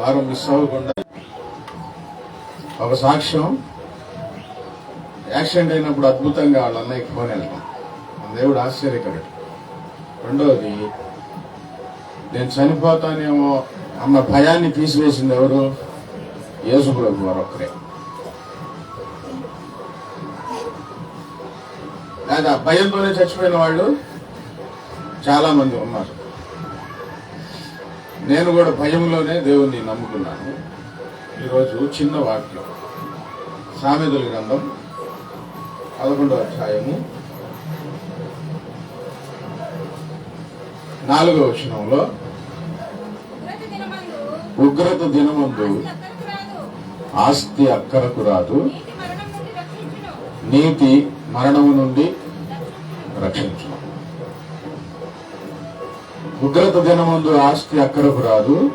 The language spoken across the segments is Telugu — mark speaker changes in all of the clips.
Speaker 1: వారం మిస్ అవ్వకుండా ఒక సాక్ష్యం. యాక్సిడెంట్ అయినప్పుడు అద్భుతంగా వాళ్ళ అన్నయ్యకి ఫోన్ వెళ్తాం. దేవుడు ఆశ్చర్యకరుడు రెండవది నేను చనిపోతానేమో అన్న భయాన్ని తీసివేసింది ఎవరు? యేసుప్రభు వారు ఒక్కరే. లేదా భయంతోనే చచ్చిపోయిన వాళ్ళు చాలా మంది ఉన్నారు. నేను కూడా భయంలోనే దేవుణ్ణి నమ్ముకున్నాను ఈరోజు చిన్న వాక్యం సామెతల గ్రంథం పదకొండవ అధ్యాయము నాలుగవ వచనంలో
Speaker 2: ఉగ్రత దినమందు.
Speaker 1: ఆస్తి అక్కరకు రాదు
Speaker 2: నీతి.
Speaker 1: మరణము నుండి రక్షించును ఉగ్రత దినమందు ఆస్తి అక్కరకు రాదు.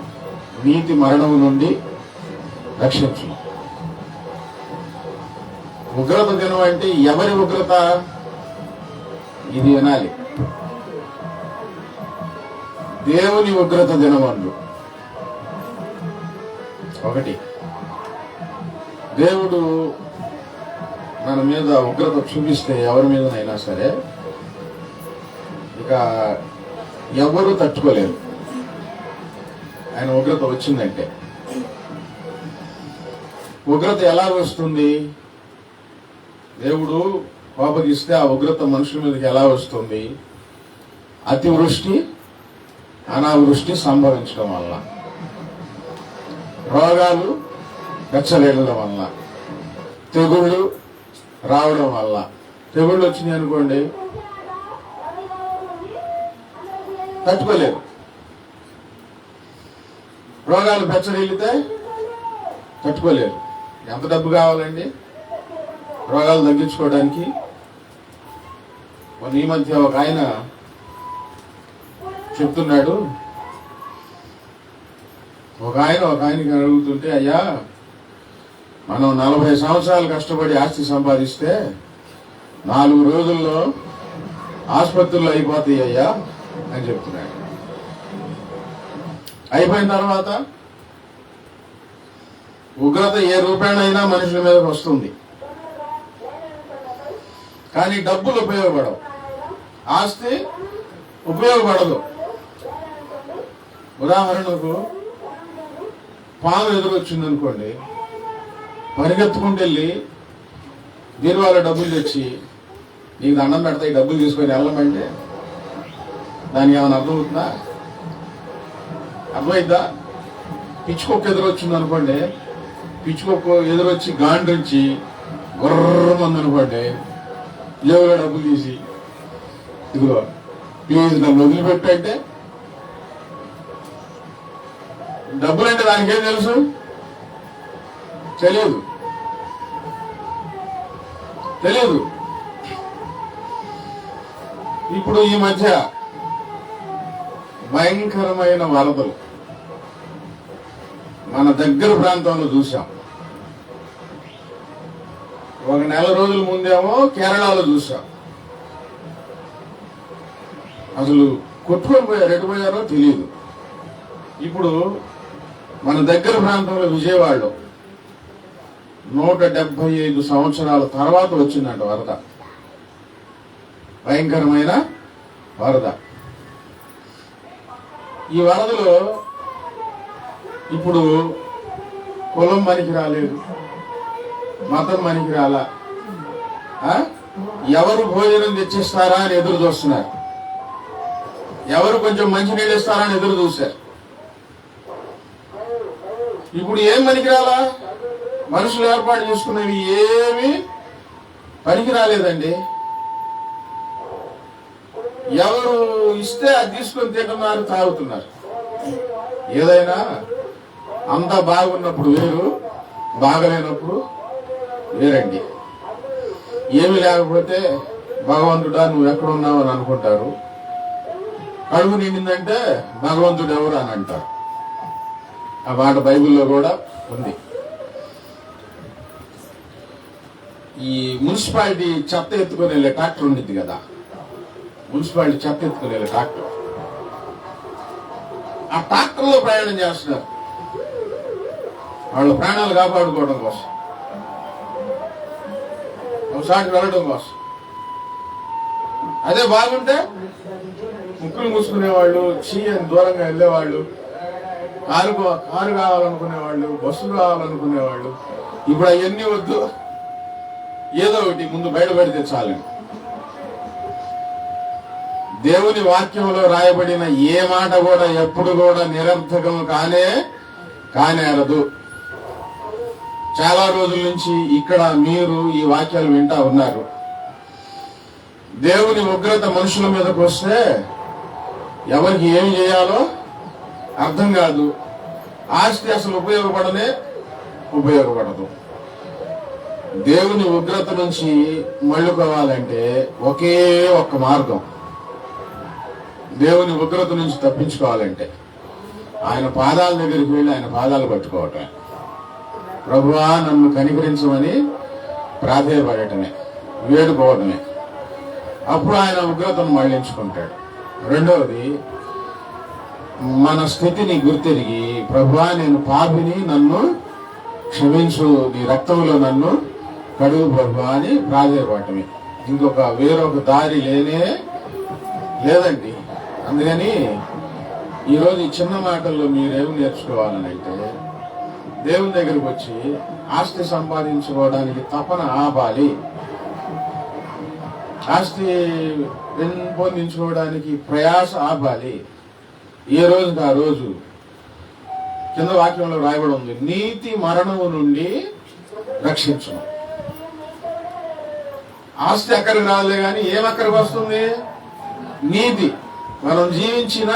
Speaker 1: నీతి మరణము నుండి రక్షించు. ఉగ్రత దినం అంటే ఎవరి ఉగ్రత? ఇది వినాలి దేవుని ఉగ్రత జనమందు. ఒకటి. దేవుడు మన మీద ఉగ్రత చూపిస్తే ఎవరి మీదనైనా సరే ఇక ఎవరు తట్టుకోలేరు. ఆయన ఉగ్రత వచ్చిందంటే. ఉగ్రత ఎలా వస్తుంది? దేవుడు కోపగిస్తే ఆ ఉగ్రత మనుషుల మీదకి ఎలా వస్తుంది? అతివృష్టి అనావృష్టి సంభవించడం వల్ల. రోగాలు వెచ్చలేడడం వల్ల. తెగుళ్ళు రావడం వల్ల. తెగుళ్ళు వచ్చినాయి అనుకోండి తట్టుకోలేరు రోగాలు పెచ్చరిల్లితే తట్టుకోలేరు ఎంత డబ్బు కావాలండి? రోగాలు తగ్గించుకోవడానికి మొన్న ఈ మధ్య ఒక ఆయన చెప్తున్నాడు. ఒక ఆయన ఒక ఆయనకి అడుగుతుంటే అయ్యా మనం నలభై సంవత్సరాలు కష్టపడి ఆస్తి సంపాదిస్తే నాలుగు రోజుల్లో ఆసుపత్రిలో అయిపోతాయి అయ్యా. అని చెప్తున్నాడు అయిపోయిన తర్వాత ఉగ్రత ఏ రూపాయనైనా మనుషుల మీదకి వస్తుంది. కానీ డబ్బులు ఉపయోగపడవు. ఆస్తి ఉపయోగపడదు. ఉదాహరణకు పాము ఎదురొచ్చింది అనుకోండి పరిగెత్తుకుంటూ వెళ్ళి బీరువాలో డబ్బులు తెచ్చి నీకు దండం పెడతాయి డబ్బులు తీసుకొని వెళ్ళమంటే దానికి ఏమైనా అర్థమవుతుందా అర్థమైద్దా పిచ్చుకొక్క ఎదురొచ్చింది అనుకోండి పిచ్చుకొక్క ఎదురొచ్చి గాండ్రించి గుర్రమంది అనుకోండి లేవులో డబ్బులు తీసి ఇదిగో ప్లీజ్ నన్ను వదిలిపెట్టంటే డబ్బులు అంటే దానికేం తెలుసు? తెలియదు. తెలియదు. ఇప్పుడు ఈ మధ్య భయంకరమైన వరదలు మన దగ్గర ప్రాంతంలో చూసాం ఒక నెల రోజుల ముందేమో కేరళలో చూసాం అసలు కొట్టుకొని పోయారు ఎటు పోయారో తెలియదు ఇప్పుడు మన దగ్గర ప్రాంతంలో విజయవాడలో నూట డెబ్బై ఐదు సంవత్సరాల తర్వాత వచ్చిందంట వరద. భయంకరమైన వరద. ఈ వరదలో ఇప్పుడు కులం పనికి రాలేదు మతం పనికి రాలా? ఎవరు భోజనం తెచ్చిస్తారా అని ఎదురు చూస్తున్నారు. ఎవరు కొంచెం మంచి నీళ్ళు ఇస్తారా అని ఎదురు చూశారు. ఇప్పుడు ఏం పనికి రాలా? మనుషులు ఏర్పాటు చేసుకున్నవి ఏమి పనికి రాలేదండి. ఎవరు ఇస్తే అది తీసుకొని తింటున్నారు తాగుతున్నారు. ఏదైనా అంతా బాగున్నప్పుడు వేరు బాగలేనప్పుడు వేరండి. ఏమి లేకపోతే భగవంతుడా నువ్వు ఎక్కడున్నావు అని అనుకుంటారు. కడుపు నిండిందంటే భగవంతుడు ఎవరు అని అంటారు. ఆ మాట బైబిల్లో కూడా ఉంది. ఈ మున్సిపాలిటీ చెత్త ఎత్తుకొని వెళ్ళే ట్రాక్టర్ ఉండిద్ది కదా. మున్సిపాలిటీ చెత్త ఎత్తుకొని ట్రాక్టర్ ఆ ట్రాక్టర్లో ప్రయాణం చేస్తున్నారు. వాళ్ళ ప్రాణాలు కాపాడుకోవడం కోసం. ఒకసారి వెళ్ళడం కోసం. అదే బాగుంటే ముక్కులు మూసుకునేవాళ్ళు చీ అని దూరంగా వెళ్ళేవాళ్ళు కారు కారు కావాలనుకునేవాళ్ళు బస్సులు కావాలనుకునేవాళ్ళు ఇప్పుడు అవన్నీ వద్దు. ఏదో ఒకటి ముందు బయటపడితే చాలు దేవుని వాక్యంలో రాయబడిన ఏ మాట కూడా ఎప్పుడు కూడా నిరర్థకం కానే కానేరదు. చాలా రోజుల నుంచి ఇక్కడ మీరు ఈ వాక్యాలు వింటా ఉన్నారు. దేవుని ఉగ్రత మనుషుల మీదకు వస్తే ఎవరికి ఏమి చేయాలో అర్థం కాదు. ఆస్తి అసలు ఉపయోగపడనే ఉపయోగపడదు. దేవుని ఉగ్రత నుంచి మళ్ళుకోవాలంటే ఒకే ఒక్క మార్గం. దేవుని ఉగ్రత నుంచి తప్పించుకోవాలంటే ఆయన పాదాల దగ్గరికి వెళ్ళి ఆయన పాదాలు పట్టుకోవటమే. ప్రభువా నన్ను కనికరించమని ప్రాధేయపడటమే వేడుకోవటమే. అప్పుడు ఆయన ఉగ్రతను మళ్ళించుకుంటాడు. రెండవది మన స్థితిని గుర్తెరిగి ప్రభువా నేను పాపిని నన్ను క్షమించు నీ రక్తంలో నన్ను కడుగు ప్రభువా అని ప్రాధేయపడటమే. ఇంకొక వేరొక దారి లేనే లేదండి. అందుకని ఈరోజు ఈ చిన్న మాటల్లో మీరేం నేర్చుకోవాలని అయితే దేవుని దగ్గరకు వచ్చి ఆస్తి సంపాదించుకోవడానికి తపన ఆపాలి. ఆస్తి పెంపొందించుకోవడానికి ప్రయాస ఆపాలి. ఏ రోజుకి ఆ రోజు? కింద వాక్యంలో రాయబడి ఉంది. నీతి మరణము నుండి రక్షించడం ఆస్తి అక్కడికి రాలే కానీ ఏం వస్తుంది? నీతి. మనం జీవించిన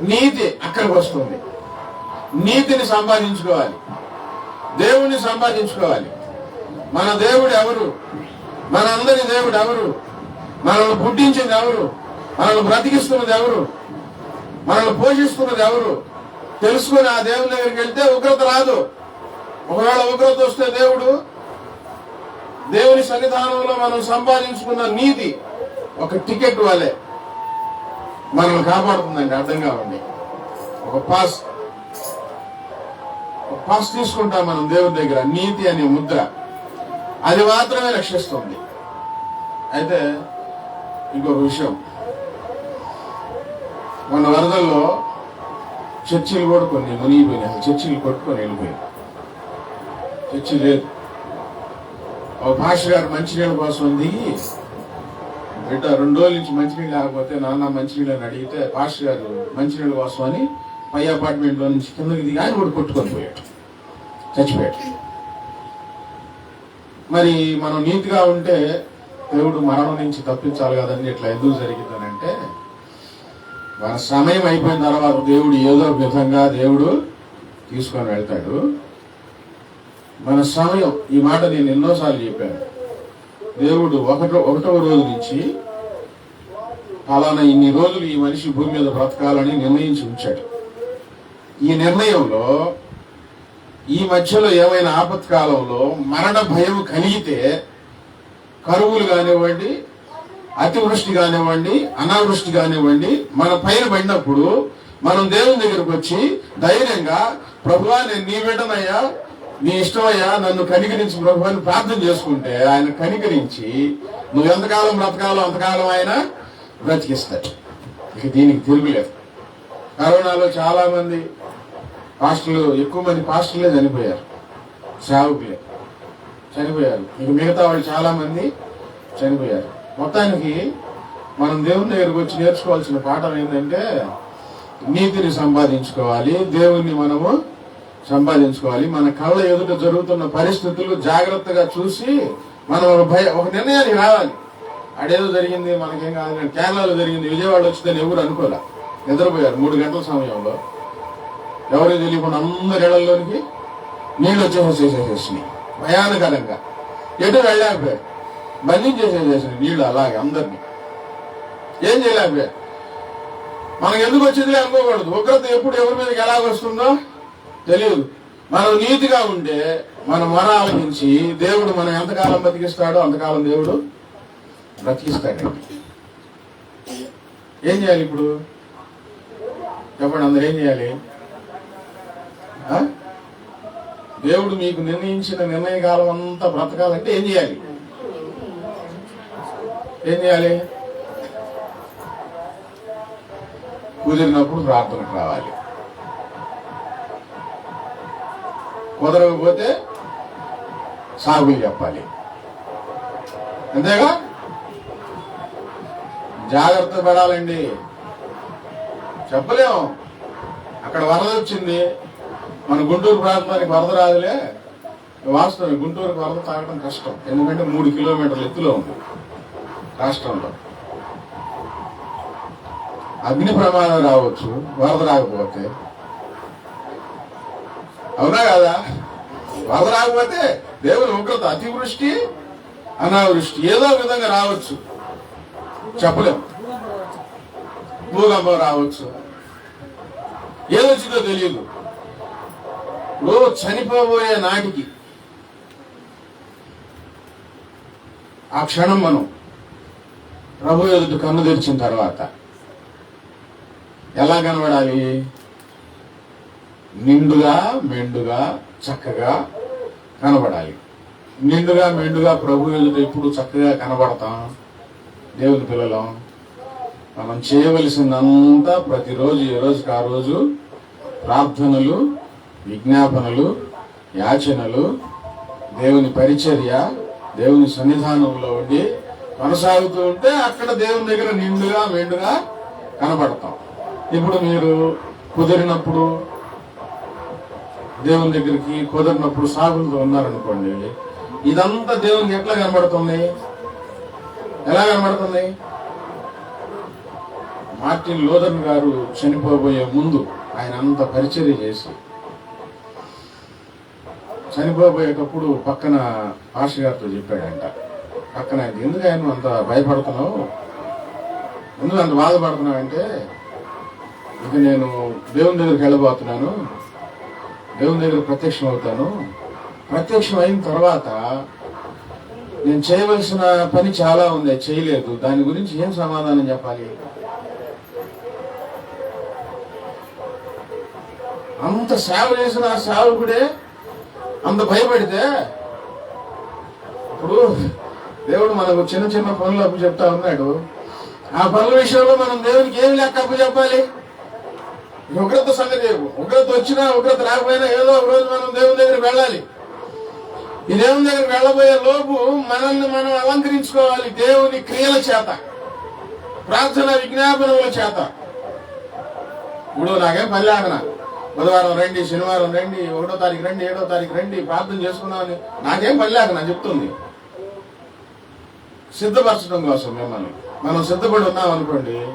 Speaker 1: నీతి అక్కడికి వస్తుంది. నీతిని సంపాదించుకోవాలి. దేవుణ్ణి సంపాదించుకోవాలి. మన దేవుడు ఎవరు? మనందరి దేవుడు ఎవరు? మనల్ని పుట్టించింది ఎవరు? మనల్ని బ్రతికిస్తున్నది ఎవరు? మనల్ని పోషిస్తున్నది ఎవరు? తెలుసుకుని ఆ దేవుని దగ్గరికి వెళ్తే ఉగ్రత రాదు. ఒకవేళ ఉగ్రత వస్తే దేవుడు దేవుని సన్నిధానంలో మనం సంపాదించుకున్న నీతి ఒక టికెట్ వలె మనల్ని కాపాడుతుందండి అర్థం కావండి. ఒక పాస్ ఒక పాస్ తీసుకుంటాం మనం దేవుని దగ్గర నీతి అనే ముద్ర. అది మాత్రమే రక్షిస్తుంది. అయితే ఇంకొక విషయం. మన వరదల్లో చర్చిలు కూడా కొన్ని మునిగిపోయినాయి. చర్చిలు కొట్టుకొని వెళ్ళిపోయాయి. చర్చి లేదు. ఒక భాష గారు మంచినీళ్ళ కోసం దిగి బిడ్డ రెండు రోజుల నుంచి మంచినీళ్ళు లేకపోతే నాన్న మంచినీళ్ళు అని అడిగితే పాస్టర్ గారు మంచినీళ్ళ కోసం అని పై అపార్ట్మెంట్లో నుంచి కిందకి దిగి ఆయన కూడా కొట్టుకొని పోయాడు. చచ్చిపోయాడు. మరి మనం నీతిగా ఉంటే దేవుడు మరణం నుంచి తప్పించాలి కదండి ఇట్లా ఎందుకు జరిగిందనంటే మన సమయం అయిపోయిన తర్వాత దేవుడు ఏదో విధంగా దేవుడు తీసుకొని వెళ్తాడు. మన సమయం ఈ మాట నేను ఎన్నోసార్లు చెప్పాను. దేవుడు ఒకటో ఒకటవ రోజు నుంచి అలానే ఇన్ని రోజులు ఈ మనిషి భూమి మీద బ్రతకాలని నిర్ణయించి ఉంచాడు. ఈ నిర్ణయంలో ఈ మధ్యలో ఏమైనా ఆపత్కాలంలో మరణ భయం కలిగితే కరువులు కానివ్వండి అతివృష్టి కానివ్వండి అనావృష్టి కానివ్వండి మన పైన పడినప్పుడు మనం దేవుని దగ్గరకు వచ్చి ధైర్యంగా ప్రభువా నేను నీ బిడ్డనయ్యా నీ ఇష్టమయ్యా నన్ను కనికరించి ప్రభు అని ప్రార్థన చేసుకుంటే ఆయన కనికరించి నువ్వు ఎంతకాలం బ్రతకాలో అంతకాలం ఆయన బ్రతికిస్తాడు. ఇక దీనికి తిరుగులేదు కరోనాలో చాలా మంది పాస్టర్లు ఎక్కువ మంది పాస్టర్లే చనిపోయారు. సేవకులే చనిపోయారు. ఇక మిగతా వాళ్ళు చాలా మంది చనిపోయారు. మొత్తానికి మనం దేవుని దగ్గరకు వచ్చి నేర్చుకోవాల్సిన పాఠం ఏంటంటే నీతిని సంపాదించుకోవాలి. దేవుణ్ణి మనము సంపాదించుకోవాలి. మన కళ్ళ ఎదుట జరుగుతున్న పరిస్థితులు జాగ్రత్తగా చూసి మనం ఒక భయ ఒక నిర్ణయానికి రావాలి. అడేదో జరిగింది మనకేం కాదు కేరళలో జరిగింది విజయవాడ వచ్చిందని ఎవరు అనుకోలే. నిద్రపోయారు మూడు గంటల సమయంలో. ఎవరో తెలియకుండా అందరి ఇళ్ళలోనికి నీళ్ళు వచ్చేసేసేసేసినాయి భయానకరంగా ఎటు వెళ్ళలేకపోయారు. బంధించేసేసేసినాయి నీళ్ళు అలాగే అందరినీ. ఏం చేయలేకపోయారు. మనకు ఎందుకు వచ్చింది అనుకోకూడదు. ఉగ్రత ఎప్పుడు ఎవరి మీదకి ఎలాగొస్తుందో తెలియదు మనం నీతిగా ఉంటే మన మొర ఆలోచించి దేవుడు మనం ఎంతకాలం బతికిస్తాడో అంతకాలం దేవుడు బ్రతికిస్తాడండి. ఏం చేయాలి ఇప్పుడు? చెప్పండి అందరు ఏం చేయాలి? దేవుడు మీకు నిర్ణయించిన నిర్ణయ కాలం అంతా బ్రతకాలంటే ఏం చేయాలి? ఏం చేయాలి? కుదిరినప్పుడు ప్రార్థనకు రావాలి. కుదరకపోతే సాగులు చెప్పాలి. అంతేగా? జాగ్రత్త పడాలండి. చెప్పలేము అక్కడ వరద వచ్చింది. మన గుంటూరు ప్రాంతానికి వరద రాదులే. వాస్తవం గుంటూరుకి వరద తాగడం కష్టం. ఎందుకంటే మూడు కిలోమీటర్ల ఎత్తులో ఉంది రాష్ట్రంలో. అగ్ని ప్రమాదం రావచ్చు వరద రాకపోతే అవునా కదా? వరద రాకపోతే దేవుని ఉగ్రత అతివృష్టి అనావృష్టి ఏదో ఒక విధంగా రావచ్చు. చెప్పలేం. భూకంపం రావచ్చు. ఏదొచ్చిందో తెలియదు. ఇప్పుడు చనిపోబోయే నాటికి ఆ క్షణం మనం ప్రభు ఎదుటి కన్ను తెరిచిన తర్వాత ఎలా కనబడాలి? నిండుగా మెండుగా చక్కగా కనబడాలి. నిండుగా మెండుగా ప్రభు ఎదుట ఎప్పుడు చక్కగా కనబడతాం. దేవుని పిల్లలం మనం చేయవలసిందంతా ప్రతిరోజు ఏ రోజుకి ఆ రోజు ప్రార్థనలు విజ్ఞాపనలు యాచనలు దేవుని పరిచర్య దేవుని సన్నిధానంలో ఉండి కొనసాగుతూ ఉంటే అక్కడ దేవుని దగ్గర నిండుగా మెండుగా కనబడతాం. ఇప్పుడు మీరు కుదిరినప్పుడు దేవుని దగ్గరికి కుదిరినప్పుడు సాగులతో ఉన్నారనుకోండి ఇదంతా దేవునికి ఎట్లా కనబడుతుంది? ఎలా కనబడుతుంది? మార్టిన్ లోదన్ గారు చనిపోబోయే ముందు ఆయన అంత పరిచర్య చేసి చనిపోబోయేటప్పుడు పక్కన పాష గారితో చెప్పాడంట. పక్కన ఎందుకు ఆయన అంత భయపడుతున్నావు? ఎందుకు అంత బాధపడుతున్నావు? అంటే ఇక నేను దేవుని దగ్గరికి వెళ్ళబోతున్నాను. దేవుని దగ్గర ప్రత్యక్షం అవుతాను. ప్రత్యక్షం అయిన తర్వాత నేను చేయవలసిన పని చాలా ఉంది అది చేయలేదు. దాని గురించి ఏం సమాధానం చెప్పాలి? అంత సేవ చేసిన ఆ సేవకుడే అంత భయపడితే ఇప్పుడు దేవుడు మనకు చిన్న చిన్న పనులు అప్పు చెప్తా ఉన్నాడు. ఆ పనుల విషయంలో మనం దేవునికి ఏం లెక్క అప్పు చెప్పాలి? ఉగ్రత సంగతి ఉగ్రత వచ్చినా ఉగ్రత రాకపోయినా ఏదో ఒక రోజు మనం దేవుని దగ్గర వెళ్ళాలి. ఈ దేవుని దగ్గర వెళ్ళబోయే లోపు మనల్ని మనం అలంకరించుకోవాలి దేవుని క్రియల చేత. ప్రార్థన విజ్ఞాపనముల చేత. ఇప్పుడు నాకేం పని లేకనా బుధవారం రండి శనివారం రండి ఒకటో తారీఖు రండి ఏడో తారీఖు రండి ప్రార్థన చేసుకున్నామని నాకేం పని లేకనా చెప్తుంది. సిద్ధపరచడం కోసం మిమ్మల్ని. మనం సిద్ధపడి ఉన్నాం అనుకోండి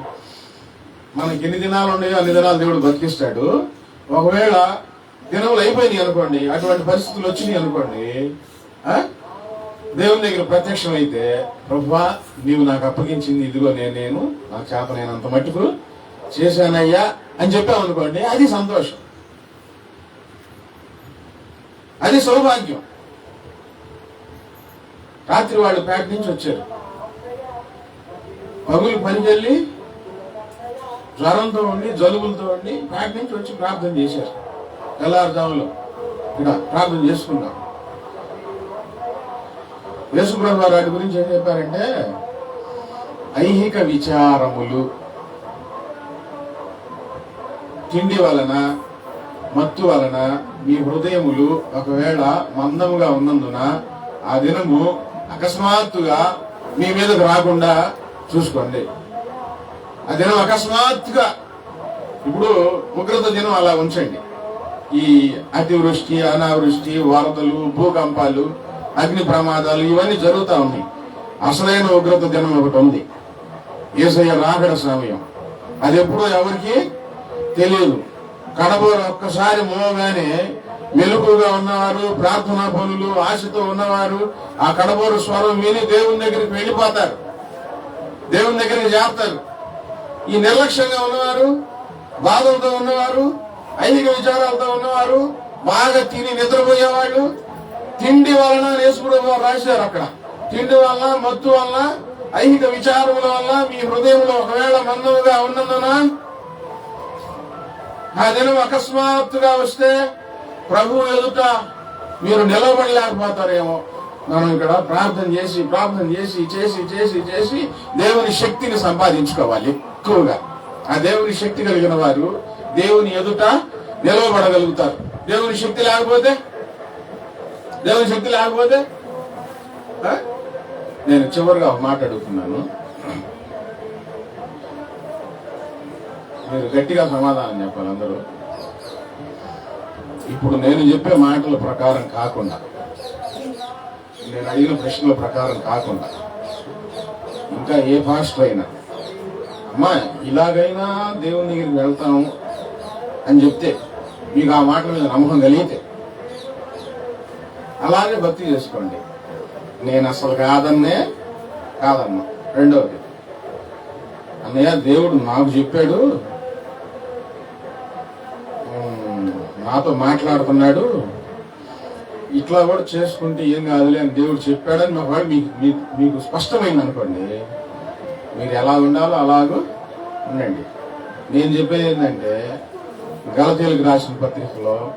Speaker 1: మనకి ఎన్ని దినాలు ఉన్నాయో అన్ని దినాలు దేవుడు బతికిస్తాడు. ఒకవేళ దినములు అయిపోయినాయి అనుకోండి అటువంటి పరిస్థితులు వచ్చినాయి అనుకోండి దేవుని దగ్గర ప్రత్యక్షం అయితే ప్రభా నీవు నాకు అప్పగించింది ఇదిగో నేను నేను నాకు చేత నేనంత మట్టుకు చేశానయ్యా అని చెప్పాం అనుకోండి అది సంతోషం. అది సౌభాగ్యం. రాత్రి వాళ్ళు పేట నుంచి వచ్చారు. పగులు పనికెళ్ళి జ్వరంతో ఉండి జలుబులతో ఉండి పేట నుంచి వచ్చి ప్రార్థన చేశారు. తెల్లారుజాములో ఇక్కడ ప్రార్థన చేసుకున్నాం యేసుప్రభు వారి గురించి ఏం చెప్పారంటే ఐహిక విచారములు తిండి వలన మత్తు వలన మీ హృదయములు ఒకవేళ మందముగా ఉన్నందున ఆ దినము అకస్మాత్తుగా మీ మీదకు రాకుండా చూసుకోండి. ఆ దినం అకస్మాత్తుగా ఇప్పుడు ఉగ్రత దినం అలా ఉంచండి. ఈ అతివృష్టి అనావృష్టి వరదలు భూకంపాలు అగ్ని ప్రమాదాలు ఇవన్నీ జరుగుతూ ఉన్నాయి. అసలైన ఉగ్రత దినం ఒకటి ఉంది. ఏసయ్య రాకడ సమయం. అది ఎప్పుడో ఎవరికి తెలియదు. కడబోరు ఒక్కసారి మోగానే మెలుపుగా ఉన్నవారు ప్రార్థనా పనులు ఆశతో ఉన్నవారు ఆ కడబోరు స్వరం విని దేవుని దగ్గరికి వెళ్ళిపోతారు. దేవుని దగ్గరికి చేస్తారు ఈ నిర్లక్ష్యంగా ఉన్నవారు బాధలతో ఉన్నవారు ఐదిక విచారాలతో ఉన్నవారు బాగా తిని నిద్రపోయేవాళ్ళు తిండి వలన నేసుకుడు రాశారు అక్కడ. తిండి వలన మత్తు వలన ఐహిక విచారముల వల్ల మీ హృదయంలో ఒకవేళ మందముగా ఉన్నందున ఆ దినం అకస్మాత్తుగా వస్తే ప్రభువు ఎదుట మీరు నిలబడలేకపోతారేమో. మనం ఇక్కడ ప్రార్థన చేసి ప్రార్థన చేసి చేసి చేసి చేసి దేవుని శక్తిని సంపాదించుకోవాలి ఎక్కువగా. ఆ దేవుని శక్తి కలిగిన వారు దేవుని ఎదుట నిలవబడగలుగుతారు. దేవుని శక్తి లేకపోతే? దేవుని శక్తి లేకపోతే? నేను చివరిగా మాట్లాడుతున్నాను మీరు గట్టిగా సమాధానం చెప్పాలి అందరూ. ఇప్పుడు నేను చెప్పే మాటల ప్రకారం కాకుండా నేను అడిగిన ప్రశ్నల ప్రకారం కాకుండా ఇంకా ఏ పాస్టర్ అయినా అమ్మా ఇలాగైనా దేవుని దగ్గరికి వెళ్తాము అని చెప్తే మీకు ఆ మాట మీద నమ్మకం కలిగితే అలాగే భక్తి చేసుకోండి. నేను అసలు కాదన్నే కాదమ్మా. రెండవది అన్నయ్య దేవుడు నాకు చెప్పాడు నాతో మాట్లాడుతున్నాడు ఇట్లా కూడా చేసుకుంటే ఏం కాదులే అని దేవుడు చెప్పాడని ఒకవేళ మీకు మీకు- మీకు స్పష్టమైంది అనుకోండి. మీరు ఎలా ఉండాలో అలాగూ ఉండండి. నేను చెప్పేది ఏంటంటే గలతీలకు రాసిన పత్రికలో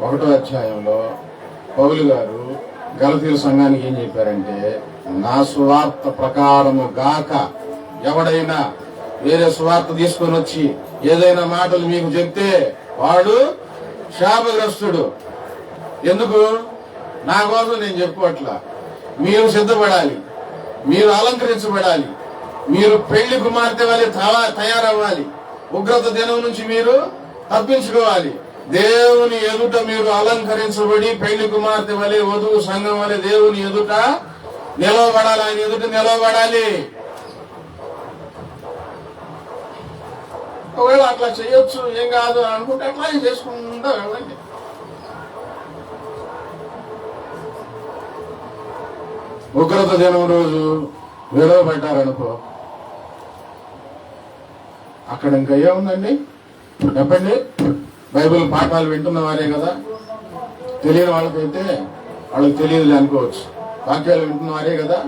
Speaker 1: ఒకటో అధ్యాయంలో పౌలు గారు గలతీల సంఘానికి ఏం చెప్పారంటే నా సువార్త ప్రకారము గాక ఎవడైనా వేరే సువార్త తీసుకొని వచ్చి ఏదైనా మాటలు మీకు చెప్తే వాడు శాపగ్రస్తుడు. ఎందుకు? నా కోసం నేను చెప్పుకోవట్లా. మీరు సిద్ధపడాలి. మీరు అలంకరించబడాలి. మీరు పెళ్ళి కుమార్తె వలె తయారవ్వాలి. ఉగ్రత దినం నుంచి మీరు తప్పించుకోవాలి. దేవుని ఎదుట మీరు అలంకరించబడి పెళ్ళి కుమార్తె వలె వధువు సంఘం వలె దేవుని ఎదుట నిలవబడాలి. ఆయన ఎదుట నిలవబడాలి. ఒకవేళ అట్లా చేయొచ్చు ఏం కాదు అనుకుంటే అట్లా చేసుకుంటా వెళ్ళండి ఉగ్రత దినం రోజు విలువ పెట్టారనుకో అక్కడ ఇంకా ఏముందండి? చెప్పండి. బైబిల్ పాఠాలు వింటున్న వారే కదా. తెలియని వాళ్ళకైతే వాళ్ళకి తెలియదు అనుకోవచ్చు. వాక్యాలు వింటున్న వారే కదా.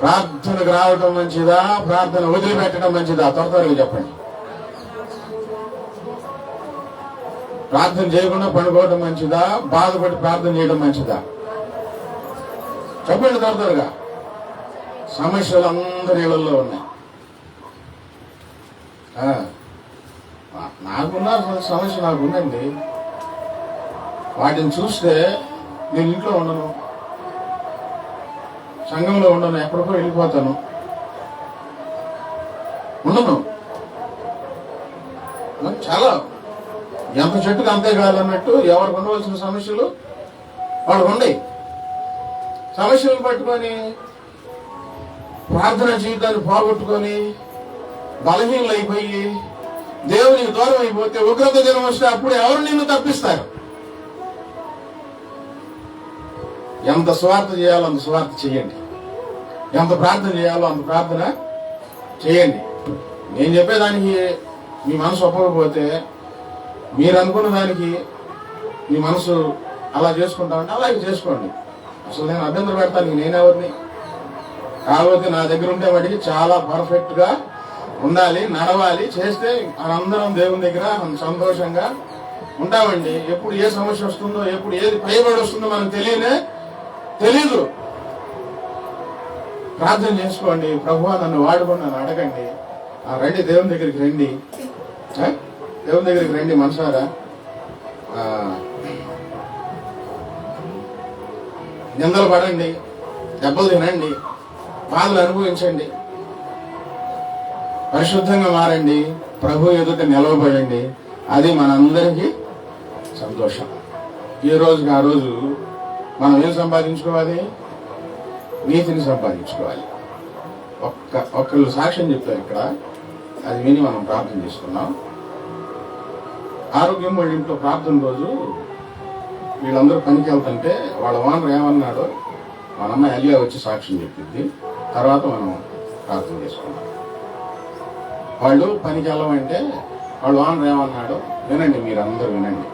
Speaker 1: ప్రార్థనకు రావటం మంచిదా? ప్రార్థన వదిలిపెట్టడం మంచిదా? త్వర త్వరగా చెప్పండి. ప్రార్థన చేయకుండా పడుకోవడం మంచిదా? బాధపడి ప్రార్థన చేయడం మంచిదా? చెప్పండి తరతరగా. సమస్యలు అందరి ఇళ్ళలో ఉన్నాయి. నాకున్న సమస్య నాకు ఉందండి వాటిని చూస్తే నేను ఇంట్లో ఉండను. సంఘంలో ఉండను ఎక్కడికో వెళ్ళిపోతాను. ఉండను. చాలా. ఎంత చెట్టుకు అంతే కాదన్నట్టు ఎవరికి ఉండవలసిన సమస్యలు? వాళ్ళకు ఉన్నాయి సమస్యలు పట్టుకొని ప్రార్థన జీవితాన్ని పోగొట్టుకొని బలహీనలైపోయి అయిపోయి దేవునికి దూరం అయిపోతే ఉగ్రత దినం వస్తే అప్పుడు ఎవరు నిన్ను తప్పిస్తారు? ఎంత స్వార్థ చేయాలో అంత స్వార్థ చేయండి. ఎంత ప్రార్థన చేయాలో అంత ప్రార్థన చేయండి. నేను చెప్పేదానికి మీ మనసు ఒప్పకపోతే మీరు అనుకున్న దానికి మీ మనసు అలా చేసుకుంటామంటే అలాగే చేసుకోండి. అసలు నేను అభ్యంతరం పెడతాను నేనెవరిని? కాకపోతే నా దగ్గర ఉంటే వాటికి చాలా పర్ఫెక్ట్గా ఉండాలి నడవాలి చేస్తే మనందరం దేవుని దగ్గర సంతోషంగా ఉంటామండి. ఎప్పుడు ఏ సమస్య వస్తుందో ఎప్పుడు ఏది పైబడి వస్తుందో మనకు తెలియనే తెలీదు. ప్రార్థన చేసుకోండి. ప్రభు నన్ను వాడుకొని నన్ను అడగండి. ఆ, రండి దేవుని దగ్గరికి రండి. దేవుని దగ్గరికి రండి మనసారా? నిందలు పడండి దెబ్బలు తినండి బాధలు అనుభవించండి. పరిశుద్ధంగా మారండి ప్రభు ఎదుట నిలవబడండి. అది మనందరికీ సంతోషం. ఈ రోజుకి ఆ రోజు మనం ఏం సంపాదించుకోవాలి? నీతిని సంపాదించుకోవాలి. ఒక్క ఒక్కళ్ళు సాక్ష్యం చెప్పారు ఇక్కడ. అది విని మనం ప్రార్థన చేసుకున్నాం ఆరోగ్యం వాళ్ళ ఇంట్లో ప్రార్థన రోజు వీళ్ళందరూ పనికి వెళ్తుంటే వాళ్ళ ఓనర్ ఏమన్నాడో మన అమ్మ వచ్చి సాక్ష్యం చెప్పింది. తర్వాత మనం ప్రార్థన చేసుకున్నాం వాళ్ళు పనికి వెళ్ళమంటే వాళ్ళు ఓనర్ ఏమన్నాడో వినండి మీరు అందరూ వినండి.